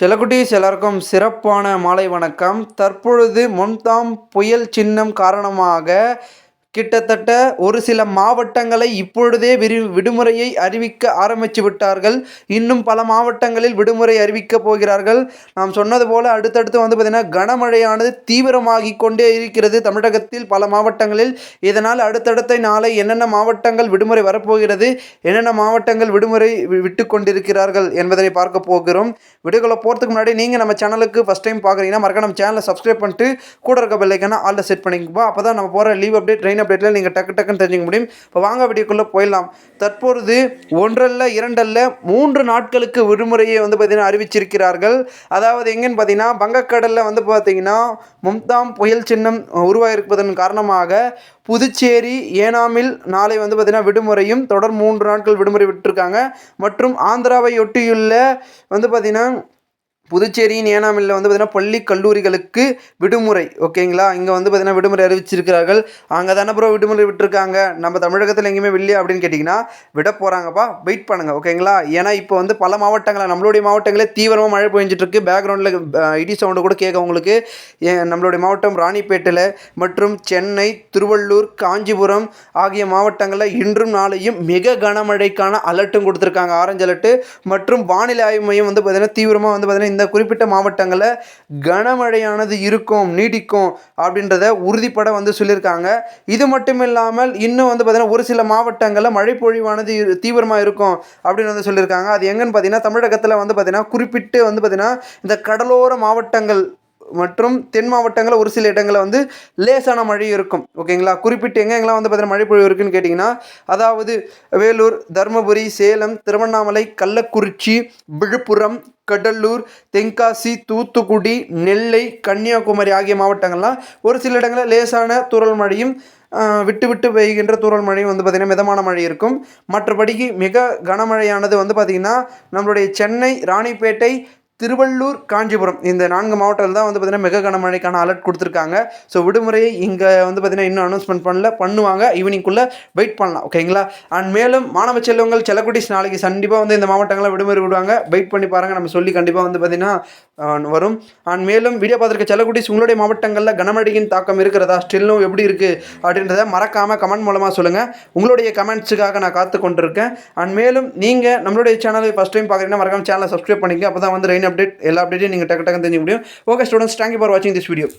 செல்லக்குட்டீஸ் எல்லாருக்கும் சிறப்பான மாலை வணக்கம். தற்பொழுது முன்தாம் புயல் சின்னம் காரணமாக கிட்டத்தட்ட ஒரு சில மாவட்டங்களை இப்பொழுதே விரி விடுமுறையை அறிவிக்க ஆரம்பித்து விட்டார்கள். இன்னும் பல மாவட்டங்களில் விடுமுறை அறிவிக்க போகிறார்கள். நாம் சொன்னது போல் அடுத்தடுத்து வந்து பார்த்திங்கன்னா கனமழையானது தீவிரமாகி கொண்டே இருக்கிறது தமிழகத்தில் பல மாவட்டங்களில். இதனால் அடுத்தடுத்த நாளை என்னென்ன மாவட்டங்கள் விடுமுறை வரப்போகிறது என்னென்ன மாவட்டங்கள் விடுமுறை விட்டு கொண்டிருக்கிறார்கள் என்பதனை பார்க்க போகிறோம். விடுகளை போகிறதுக்கு முன்னாடி நீங்கள் நம்ம சேனலுக்கு ஃபஸ்ட் டைம் பார்க்குறீங்கன்னா மறக்க நம்ம சேனலை சப்ஸ்கிரைப் பண்ணிட்டு கூட இருக்க பெல்லைக்கான ஆல்ல செட் பண்ணிக்கப்போ அப்போ தான் நம்ம போகிற லீவ் அப்டேட் ட்ரெயின் அப்டேட்டில் நீங்கள் டக்கு டக்குன்னு தெரிஞ்சுக்க முடியும். இப்போ வாங்க வீடியோக்குள்ளே போயிடலாம். தற்பொழுது ஒன்றல்ல இரண்டல்ல மூன்று நாட்களுக்கு விடுமுறையை வந்து பார்த்திங்கன்னா அறிவிச்சிருக்கிறார்கள். அதாவது எங்கேன்னு பார்த்தீங்கன்னா வங்கக்கடலில் வந்து பார்த்தீங்கன்னா மும்தாம் புயல் சின்னம் உருவாகிருப்பதன் காரணமாக புதுச்சேரி ஏனாமில் நாளை வந்து பார்த்திங்கன்னா விடுமுறையும் தொடர் மூன்று நாட்கள் விடுமுறை விட்டுருக்காங்க. மற்றும் ஆந்திராவை ஒட்டியுள்ள வந்து பார்த்திங்கன்னா புதுச்சேரியின் ஏனாமில் வந்து பார்த்திங்கன்னா பள்ளி கல்லூரிகளுக்கு விடுமுறை ஓகேங்களா? இங்கே வந்து பார்த்திங்கன்னா விடுமுறை அறிவிச்சிருக்கிறார்கள். அங்கே தானே ப்ரோ விடுமுறை விட்டுருக்காங்க. நம்ம தமிழகத்தில் எங்கேயுமே இல்லையா அப்படின்னு கேட்டிங்கன்னா விட போகிறாங்கப்பா வெயிட் பண்ணுங்கள் ஓகேங்களா? ஏன்னா இப்போ வந்து பல மாவட்டங்களில் நம்மளுடைய மாவட்டங்களே தீவிரமாக மழை பெஞ்சிட்ருக்கு. பேக்ரவுண்டில் இடி சவுண்டு கூட கேட்க உங்களுக்கு. நம்மளுடைய மாவட்டம் ராணிப்பேட்டில் மற்றும் சென்னை திருவள்ளூர் காஞ்சிபுரம் ஆகிய மாவட்டங்களில் இன்றும் நாளையும் மிக கனமழைக்கான அலர்ட்டும் கொடுத்துருக்காங்க. ஆரஞ்சு அலர்ட்டு மற்றும் வானிலை ஆய்வு மையம் வந்து பார்த்திங்கன்னா தீவிரமாக வந்து பார்த்திங்கன்னா இந்த குறிப்பிட்ட மாவட்டங்களில் கனமழையானது இருக்கும் நீடிக்கும் அப்படின்றத உறுதிப்பட வந்து சொல்லியிருக்காங்க. இது மட்டும் இல்லாமல் இன்னும் வந்து பார்த்திங்கன்னா ஒரு சில மாவட்டங்களில் மழை பொழிவானது தீவிரமாக இருக்கும் அப்படின்னு வந்து சொல்லியிருக்காங்க. அது எங்கன்னு பார்த்தீங்கன்னா தமிழகத்தில் வந்து பார்த்திங்கன்னா குறிப்பிட்டு வந்து பார்த்திங்கன்னா இந்த கடலோர மாவட்டங்கள் மற்றும் தென் மாவட்டங்களில் ஒரு சில இடங்களில் வந்து லேசான மழை இருக்கும். ஓகேங்களா? குறிப்பிட்டு எங்கே எங்கெல்லாம் வந்து பார்த்தீங்கன்னா மழை பொழிவு இருக்குன்னு கேட்டிங்கன்னா அதாவது வேலூர் தருமபுரி சேலம் திருவண்ணாமலை கள்ளக்குறிச்சி விழுப்புரம் கடலூர் தென்காசி தூத்துக்குடி நெல்லை கன்னியாகுமரி ஆகிய மாவட்டங்கள்லாம் ஒரு சில இடங்களில் லேசான தூறல் மழையும் விட்டு விட்டு பெய்கின்ற தூறல் மழையும் வந்து பார்த்திங்கன்னா மிதமான மழை இருக்கும். மற்றபடிக்கு மிக கனமழையானது வந்து பார்த்திங்கன்னா நம்மளுடைய சென்னை ராணிப்பேட்டை திருவள்ளூர் காஞ்சிபுரம். இந்த நான்கு மாவட்டத்தில் தான் வந்து பார்த்திங்கன்னா மிக கனமழைக்கான அலர்ட் கொடுத்துருக்காங்க. ஸோ விடுமுறையை இங்கே வந்து பார்த்திங்கன்னா இன்னும் அனௌன்ஸ்மெண்ட் பண்ணல. பண்ணுவாங்க. ஈவினிங்குள்ளே வெயிட் பண்ணலாம். ஓகேங்களா அண்ட் மேலும் மாணவ செல்வங்கள் செல்லக்குட்டிஸ் நாளைக்கு கண்டிப்பாக வந்து இந்த மாவட்டங்களில் விடுமுறை விடுவாங்க. வெயிட் பண்ணி பாருங்கள் நம்ம சொல்லி கண்டிப்பாக வந்து பார்த்திங்கன்னா வரும். அண்ட் மேலும் வீடியோ பார்த்துருக்க செல்லக்குட்டிஸ் உங்களுடைய மாவட்டங்களில் கனமழையின் தாக்கம் இருக்கிறதா? ஸ்டில்லும் எப்படி இருக்குது அப்படின்றத மறக்காமல் கமெண்ட் மூலமாக சொல்லுங்கள் உங்களுடைய கமெண்ட்ஸுக்காக நான் காத்து கொண்டிருக்கேன் அண்ட் மேலும் நீங்கள் நம்மளுடைய சேனலை ஃபஸ்ட் டைம் பார்க்குறீங்கன்னா மறக்காம சேனலை சப்ஸ்கிரைப் பண்ணிங்க அப்போ தான் வந்து ரெயின் அப்டேட் எல்லா அப்டேட்டையும் நீங்கள் டக்கு டக்குன்னு தெரிஞ்சுக்க முடியும். Okay students thank you for வாட்சிங் திஸ் வீடியோ